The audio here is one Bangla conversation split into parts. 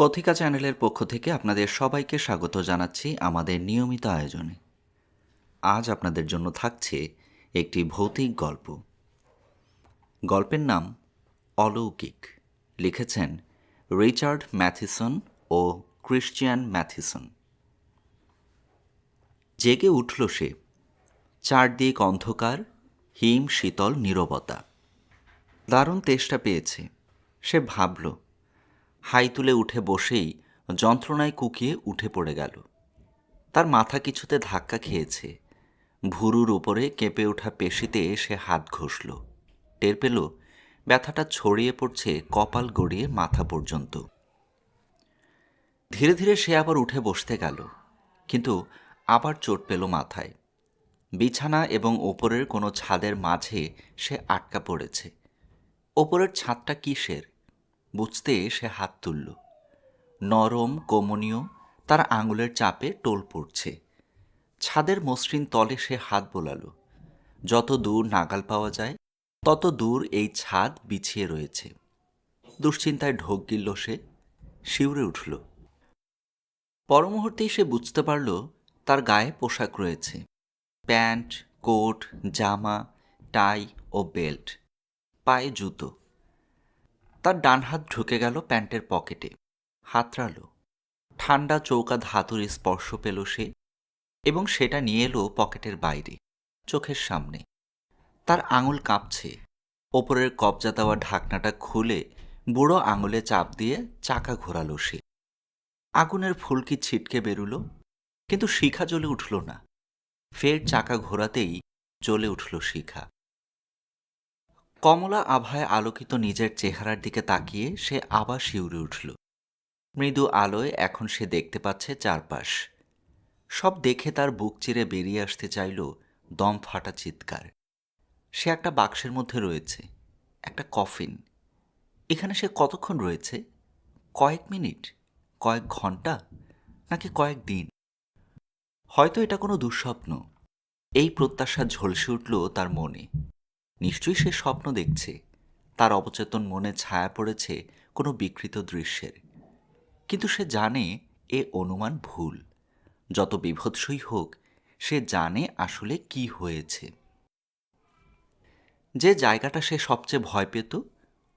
কথিকা চ্যানেলের পক্ষ থেকে আপনাদের সবাইকে স্বাগত জানাচ্ছি আমাদের নিয়মিত আয়োজনে। আজ আপনাদের জন্য থাকছে একটি ভৌতিক গল্প। গল্পের নাম অলৌকিক। লিখেছেন রিচার্ড ম্যাথিসন ও ক্রিশ্চিয়ান ম্যাথিসন। জেগে উঠল সে। চারদিক অন্ধকার, হিম শীতল নীরবতা। দারুণ তেষ্টা পেয়েছে। সে ভাবল হাই তুলে উঠে বসেই যন্ত্রণায় কুকিয়ে উঠে পড়ে গেল। তার মাথা কিছুতে ধাক্কা খেয়েছে। ভুরুর উপরে কেঁপে ওঠা পেশিতে সে হাত ঘষল। টের পেল, ব্যথাটা ছড়িয়ে পড়ছে কপাল গড়িয়ে মাথা পর্যন্ত। ধীরে ধীরে সে আবার উঠে বসতে গেল, কিন্তু আবার চোট পেল মাথায়। বিছানা এবং ওপরের কোনো ছাদের মাঝে সে আটকা পড়েছে। ওপরের ছাদটা কিসের? বুঝতে সে হাত তুলল। নরম, কমনীয়, তার আঙুলের চাপে টোল পড়ছে। ছাদের মসৃণ তলে সে হাত বোলালো। যত দূর নাগাল পাওয়া যায়, তত দূর এই ছাদ বিছিয়ে রয়েছে। দুশ্চিন্তায় ঢোক গিলল সে, শিউরে উঠল। পরমুহূর্তেই সে বুঝতে পারল, তার গায়ে পোশাক রয়েছে। প্যান্ট, কোট, জামা, টাই ও বেল্ট, পায়ে জুতো। তার ডান হাত ঢুকে গেল প্যান্টের পকেটে, হাতড়ালো। ঠান্ডা চৌকা ধাতুর স্পর্শ পেল সে এবং সেটা নিয়ে এলো পকেটের বাইরে, চোখের সামনে। তার আঙুল কাঁপছে। ওপরের কবজা দেওয়া ঢাকনাটা খুলে বুড়ো আঙুলে চাপ দিয়ে চাকা ঘোরালো সে। আগুনের ফুলকি ছিটকে বেরুল, কিন্তু শিখা জ্বলে উঠল না। ফের চাকা ঘোরাতেই জ্বলে উঠল শিখা। কমলা আভায় আলোকিত নিজের চেহারার দিকে তাকিয়ে সে আবার শিউরে উঠল। মৃদু আলোয় এখন সে দেখতে পাচ্ছে চারপাশ। সব দেখে তার বুক চিরে বেরিয়ে আসতে চাইল দম ফাটা চিৎকার। সে একটা বাক্সের মধ্যে রয়েছে, একটা কফিন। এখানে সে কতক্ষণ রয়েছে? কয়েক মিনিট? কয়েক ঘণ্টা? নাকি কয়েক দিন? হয়তো এটা কোনো দুঃস্বপ্ন। এই প্রত্যাশা ঝলসে উঠল তার মনে। নিশ্চয়ই সে স্বপ্ন দেখছে। তার অবচেতন মনে ছায়া পড়েছে কোনো বিকৃত দৃশ্যের। কিন্তু সে জানে এ অনুমান ভুল। যত বিভৎসই হোক, সে জানে আসলে কি হয়েছে। যে জায়গাটা সে সবচেয়ে ভয় পেত,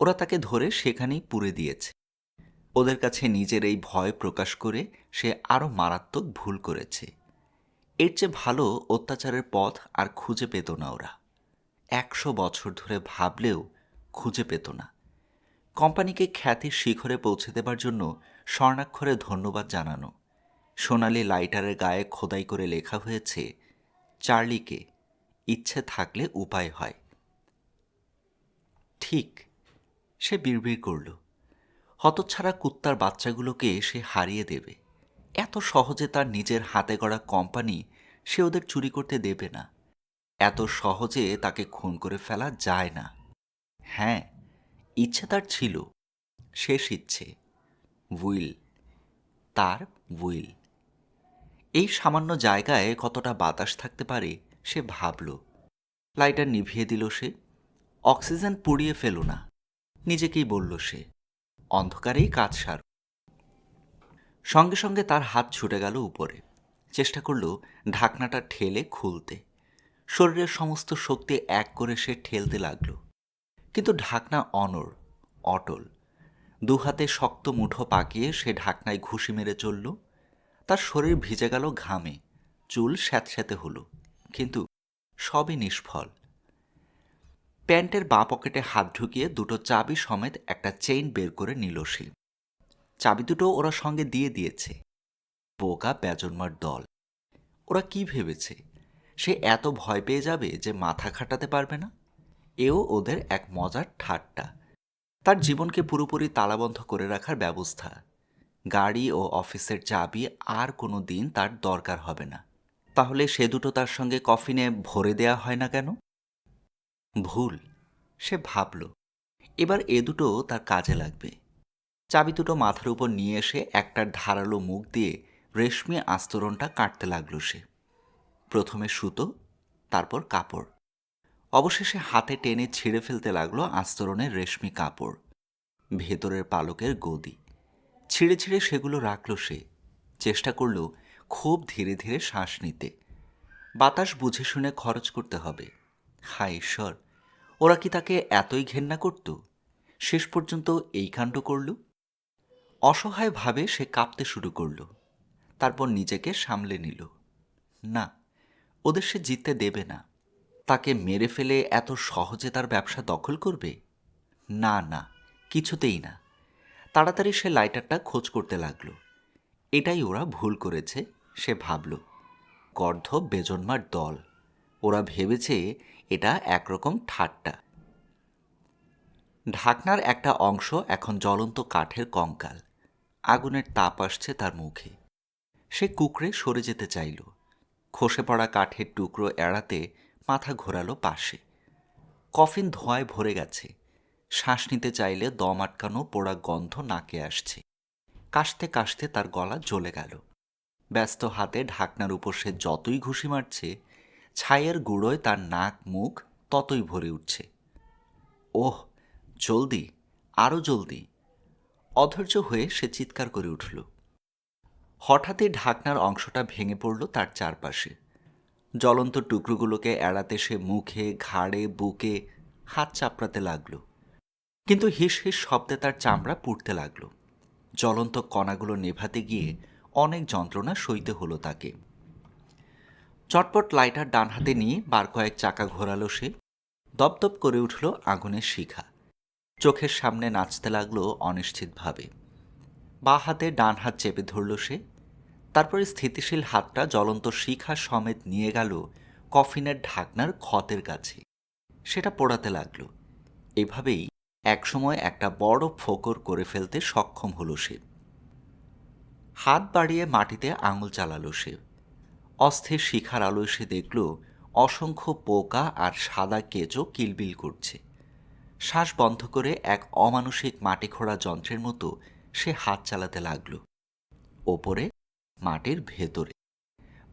ওরা তাকে ধরে সেখানেই পুরে দিয়েছে। ওদের কাছে নিজের এই ভয় প্রকাশ করে সে আরও মারাত্মক ভুল করেছে। এর চেয়ে ভালো অত্যাচারের পথ আর খুঁজে পেত না ওরা। একশো বছর ধরে ভাবলেও খুঁজে পেত না। কোম্পানিকে খ্যাতির শিখরে পৌঁছে দেবার জন্য স্বর্ণাক্ষরে ধন্যবাদ জানানো। সোনালি লাইটারের গায়ে খোদাই করে লেখা হয়েছে, চার্লিকে ইচ্ছে থাকলে উপায় হয়। ঠিক, সে বিড়বিড় করল। হতচ্ছাড়া কুত্তার বাচ্চাগুলোকে সে হারিয়ে দেবে। এত সহজে তার নিজের হাতে গড়া কোম্পানি সে ওদের চুরি করতে দেবে না। এত সহজে তাকে খুন করে ফেলা যায় না। হ্যাঁ ইচ্ছে তার ছিল, শেষ ইচ্ছে, উইল, তার উইল। এই সামান্য জায়গায় কতটা বাতাস থাকতে পারে সে ভাবল। লাইটার নিভিয়ে দিল সে, অক্সিজেন পুড়িয়ে ফেল না, নিজেকেই বলল সে, অন্ধকারেই কাজ সার। সঙ্গে সঙ্গে তার হাত ছুটে গেল উপরে, চেষ্টা করল ঢাকনাটা ঠেলে খুলতে। শরীরের সমস্ত শক্তি এক করে সে ঠেলতে লাগল। কিন্তু ঢাকনা অনর অটল। দু হাতে শক্ত মুঠো পাকিয়ে সে ঢাকনায় ঘুষি মেরে চলল। তার শরীর ভিজে গেল ঘামে, চুল স্যাঁতস্যাঁতে হলো, কিন্তু সবই নিষ্ফল। প্যান্টের বাঁ পকেটে হাত ঢুকিয়ে দুটো চাবি সমেত একটা চেইন বের করে নিল সে। চাবি দুটো ওরা সঙ্গে দিয়ে দিয়েছে। বোকা বেজন্মার দল। ওরা কি ভেবেছে? সে এত ভয় পেয়ে যাবে যে মাথা খাটাতে পারবে না? এও ওদের এক মজার ঠাট্টা। তার জীবনকে পুরোপুরি তালাবন্ধ করে রাখার ব্যবস্থা। গাড়ি ও অফিসের চাবি আর কোনো দিন তার দরকার হবে না। তাহলে সে দুটো তার সঙ্গে কফিনে ভরে দেয়া হয় না কেন? ভুল, সে ভাবল। এবার এ দুটো তার কাজে লাগবে। চাবি দুটো মাথার উপর নিয়ে এসে একটার ধারালো মুখ দিয়ে রেশমি আস্তরণটা কাটতে লাগল সে। প্রথমে সুতো, তারপর কাপড়। অবশেষে হাতে টেনে ছিঁড়ে ফেলতে লাগল আস্তরণের রেশমি কাপড়, ভেতরের পালকের গদি। ছিঁড়ে ছিঁড়ে সেগুলো রাখল সে। চেষ্টা করল খুব ধীরে ধীরে শ্বাস নিতে। বাতাস বুঝে শুনে খরচ করতে হবে। হায় ঈশ্বর, ওরা কি তাকে এতই ঘেন্না করত? শেষ পর্যন্ত এই কাণ্ড করল? অসহায়ভাবে সে কাঁপতে শুরু করল। তারপর নিজেকে সামলে নিল। না ওদের সে জিততে দেবে না। তাকে মেরে ফেলে এত সহজে তার ব্যবসা দখল করবে? না না, কিছুতেই না। তাড়াতাড়ি সে লাইটারটা খোঁজ করতে লাগল। এটাই ওরা ভুল করেছে, সে ভাবল। গর্ধব বেজন্মার দল। ওরা ভেবেছে এটা একরকম ঠাট্টা। ঢাকনার একটা অংশ এখন জ্বলন্ত কাঠের কঙ্কাল। আগুনের তাপ আসছে তার মুখে। সে কুকড়ে সরে যেতে চাইল। খসে পড়া কাঠের টুকরো এড়াতে মাথা ঘোরালো পাশে। কফিন ধোঁয়ায় ভরে গেছে। শ্বাস নিতে চাইলে দম আটকানো পোড়া গন্ধ নাকে আসছে। কাশতে কাশতে তার গলা জ্বলে গেল। ব্যস্ত হাতে ঢাকনার উপর সে যতই ঘুষি মারছে, ছাইয়ের গুঁড়োয় তার নাক, মুখ ততই ভরে উঠছে। ওহ, জলদি আরও জলদি। অধৈর্য হয়ে সে চিৎকার করে উঠল। হঠাৎই ঢাকনার অংশটা ভেঙে পড়ল তার চারপাশে। জ্বলন্ত টুকরোগুলোকে এড়াতে সে মুখে, ঘাড়ে, বুকে হাত চাপড়াতে লাগল। কিন্তু হিস হিস শব্দে তার চামড়া পুড়তে লাগল। জ্বলন্ত কণাগুলো নেভাতে গিয়ে অনেক যন্ত্রণা সইতে হলো তাকে। চটপট লাইটার ডান হাতে নিয়ে বার কয়েক চাকা ঘোরালো সে। দপদপ করে উঠল আগুনের শিখা। চোখের সামনে নাচতে লাগল অনিশ্চিতভাবে। বা হাতে ডান হাত চেপে ধরল সে। তারপরে স্থিতিশীল হাতটা জ্বলন্ত শিখা সমেত নিয়ে গেল কফিনের ঢাকনার ক্ষতের কাছে। সেটা পোড়াতে লাগল। এভাবেই একসময় একটা বড় ফোকর করে ফেলতে সক্ষম হলো সে। হাত বাড়িয়ে মাটিতে আঙুল চালালো সে। অস্থির শিখার আলোয় সে দেখল অসংখ্য পোকা আর সাদা কেঁচো কিলবিল করছে। শ্বাস বন্ধ করে এক অমানসিক মাটি খোঁড়া যন্ত্রের মতো সে হাত চালাতে লাগল। ওপরে, মাটির ভেতরে।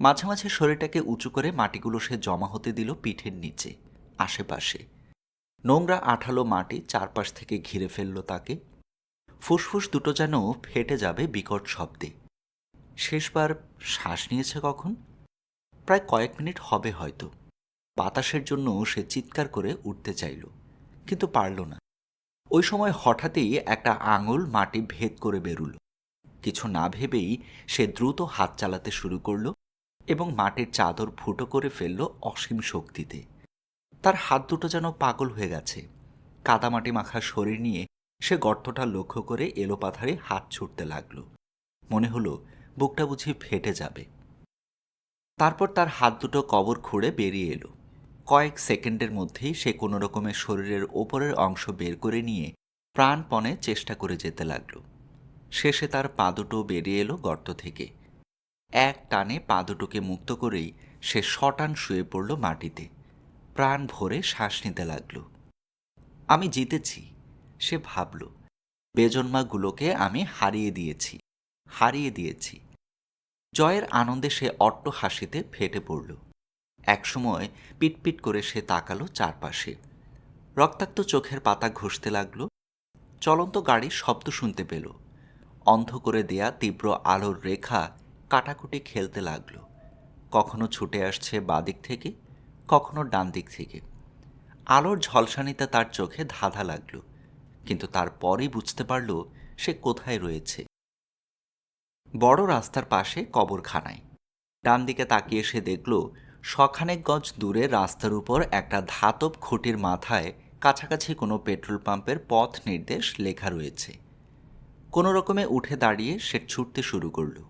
মাঝে মাঝে শরীরটাকে উঁচু করে মাটিগুলো সে জমা হতে দিল পিঠের নিচে, আশেপাশে। নোংরা আঠালো মাটি চারপাশ থেকে ঘিরে ফেলল তাকে। ফুসফুস দুটো যেন ফেটে যাবে বিকট শব্দে। শেষবার শ্বাস নিয়েছে কখন? প্রায় কয়েক মিনিট হবে হয়তো। বাতাসের জন্য সে চিৎকার করে উঠতে চাইল, কিন্তু পারল না। ওই সময় হঠাৎই একটা আঙুল মাটি ভেদ করে বেরুল। কিছু না ভেবেই সে দ্রুত হাত চালাতে শুরু করল এবং মাটির চাদর ফুটো করে ফেলল অসীম শক্তিতে। তার হাত দুটো যেন পাগল হয়ে গেছে। কাদামাটি মাখা শরীর নিয়ে সে গর্তটা লক্ষ্য করে এলোপাথারে হাত ছুটতে লাগল। মনে হলো, বুকটা বুঝি ফেটে যাবে। তারপর তার হাত দুটো কবর খুঁড়ে বেরিয়ে এলো। কয়েক সেকেন্ডের মধ্যেই সে কোনো রকমের শরীরের ওপরের অংশ বের করে নিয়ে প্রাণপণে চেষ্টা করে যেতে লাগল। শেষে তার পা দুটো বেরিয়ে এলো গর্ত থেকে। এক টানে পা দুটোকে মুক্ত করেই সে শটান শুয়ে পড়ল মাটিতে। প্রাণ ভরে শ্বাস নিতে লাগল। আমি জিতেছি, সে ভাবল। বেজন্মাগুলোকে আমি হারিয়ে দিয়েছি হারিয়ে দিয়েছি। জয়ের আনন্দে সে অট্ট হাসিতে ফেটে পড়ল। একসময় পিটপিট করে সে তাকালো চারপাশে। রক্তাক্ত চোখের পাতা ঘষতে লাগল। চলন্ত গাড়ির শব্দ শুনতে পেল। অন্ধ করে দেয়া তীব্র আলোর রেখা কাটাকুটি খেলতে লাগল। কখনো ছুটে আসছে বাদিক থেকে, কখনো ডান দিক থেকে। আলোর ঝলসানিতে তার চোখে ধাঁধা লাগল, কিন্তু তারপরই বুঝতে পারল সে কোথায় রয়েছে। বড় রাস্তার পাশে কবরখানায়। ডান দিকে তাকিয়ে সে দেখল শখানেক গজ দূরে রাস্তার উপর একটা ধাতব খুঁটির মাথায় কাছাকাছি কোনো পেট্রোল পাম্পের পথ নির্দেশ লেখা রয়েছে। কোনো রকমে উঠে দাঁড়িয়ে সে ছুটতে শুরু করল।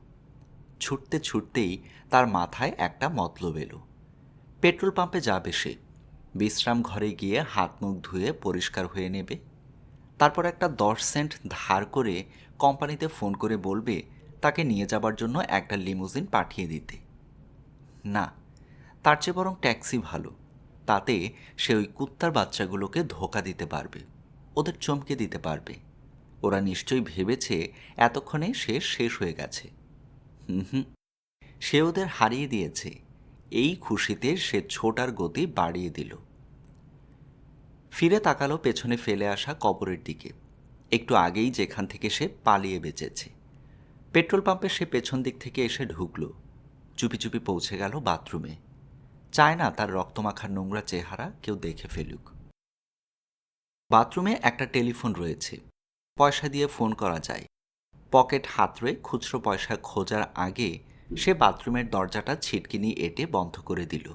ছুটতে ছুটতেই তার মাথায় একটা মতলব এলো। পেট্রোল পাম্পে যাবে সে। বিশ্রাম ঘরে গিয়ে হাত মুখ ধুয়ে পরিষ্কার হয়ে নেবে। তারপর একটা দশ সেন্ট ধার করে কোম্পানিতে ফোন করে বলবে, তাকে নিয়ে যাবার জন্য একটা লিমুজিন পাঠিয়ে দিতে। না তার চেয়ে বরং ট্যাক্সি ভালো। তাতে সে ওই কুত্তার বাচ্চাগুলোকে ধোকা দিতে পারবে, ওদের চমকে দিতে পারবে। ওরা নিশ্চয়ই ভেবেছে এতক্ষণে সে শেষ হয়ে গেছে। হুম সে ওদের হারিয়ে দিয়েছে। এই খুশিতে সে ছোটার গতি বাড়িয়ে দিল। ফিরে তাকালো পেছনে ফেলে আসা কবরের দিকে। একটু আগেই যেখান থেকে সে পালিয়ে বেঁচেছে। পেট্রোল পাম্পে সে পেছন দিক থেকে এসে ঢুকলো। চুপি চুপি পৌঁছে গেল বাথরুমে। চায় না তার রক্তমাখার নোংরা চেহারা কেউ দেখে ফেলুক। বাথরুমে একটা টেলিফোন রয়েছে। পয়সা দিয়ে ফোন করা যায়। পকেট হাতড়ে খুচরো পয়সা খোঁজার আগে সে বাথরুমের দরজাটা ছিটকিনি এঁটে বন্ধ করে দিল।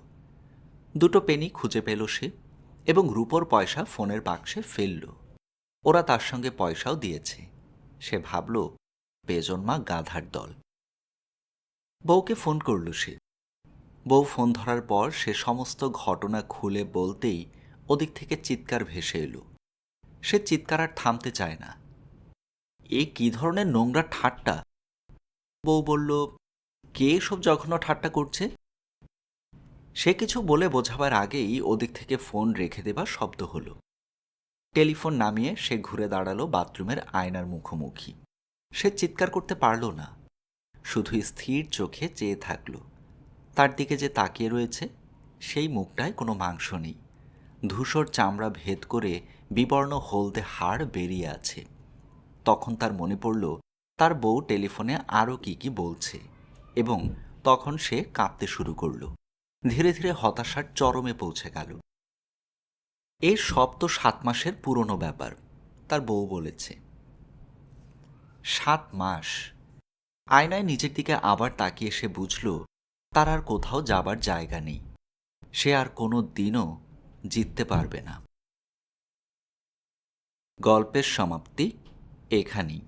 দুটো পেনি খুঁজে পেল সে এবং রূপোর পয়সা ফোনের বাক্সে ফেলল। ওরা তার সঙ্গে পয়সাও দিয়েছে। সে ভাবল বেজন্মা গাধার দল। বউকে ফোন করল সে। বউ ফোন ধরার পর সে সমস্ত ঘটনা খুলে বলতেই ওদিক থেকে চিৎকার ভেসে এলো। সে চিৎকার আর থামতে চায় না। এ কি ধরনের নোংরা ঠাট্টা? বউ বলল, কে এসব জঘন্য ঠাট্টা করছে? সে কিছু বলে বোঝাবার আগেই ওদিক থেকে ফোন রেখে দেবার শব্দ হলো। টেলিফোন নামিয়ে সে ঘুরে দাঁড়াল বাথরুমের আয়নার মুখোমুখি। সে চিৎকার করতে পারল না। শুধু স্থির চোখে চেয়ে থাকল। তার দিকে যে তাকিয়ে রয়েছে, সেই মুখটায় কোনো মাংস নেই। ধূসর চামড়া ভেদ করে বিবর্ণ হলদে হাড় বেরিয়ে আছে। তখন তার মনে পড়ল, তার বউ টেলিফোনে আরও কি কি বলছে এবং তখন সে কাঁপতে শুরু করল। ধীরে ধীরে হতাশার চরমে পৌঁছে গেল। এ সব তো সাত মাসের পুরনো ব্যাপার, তার বউ বলেছে। সাত মাস। আয়নায় নিজের দিকে আবার তাকিয়ে সে বুঝল তার আর কোথাও যাবার জায়গা নেই। সে আর কোনো দিনও জিততে পারবে না। গল্পের সমাপ্তি এখানেই।